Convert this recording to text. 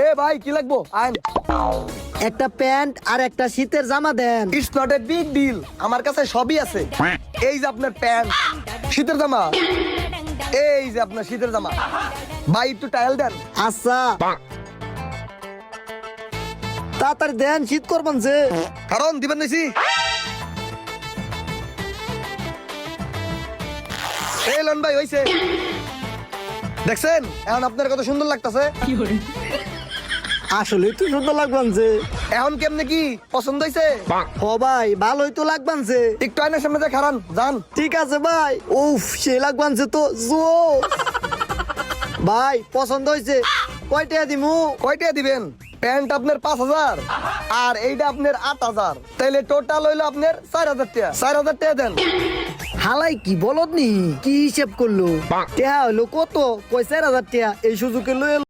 এ ভাই কি লাগবো? আইন একটা প্যান্ট আর একটা শীতের জামা দেন। It's not a big deal আমার কাছে সবই আছে। এই যে আপনার প্যান্ট শীতের জামা। এই যে আপনার শীতের জামা। ভাই একটু টায়াল দেন। আচ্ছা। তাড়াতাড়ি দেন শীত করবেন যে। কারণ দিবেন নিছি এই লন ভাই হইছে। দেখছেন? এখন আপনার কত সুন্দর লাগতাছে। আসলে তো সুন্দর লাগবেন যে। এখন কেমনে কি পছন্দ হইছে? ও ভাই ভালোই তো লাগবেন যে। একটু আয়নার সামনে খারান যান। ঠিক আছে ভাই। উফ সে লাগবেন যে তো জো ভাই পছন্দ হয়েছে কয়টা দিমু? কয়টা দিবেন? প্যান্ট আপনার পাঁচ হাজার আর এইটা আপনার আট হাজার। তাইলে টোটাল হইল আপনার চার হাজার টাকা। চার হাজার টাকা দেন। হালাই কি বলদ নি কি হিসেব করল? টেহা হইল কত? কয় চার হাজার টেহা এই সুযোগে লয়ে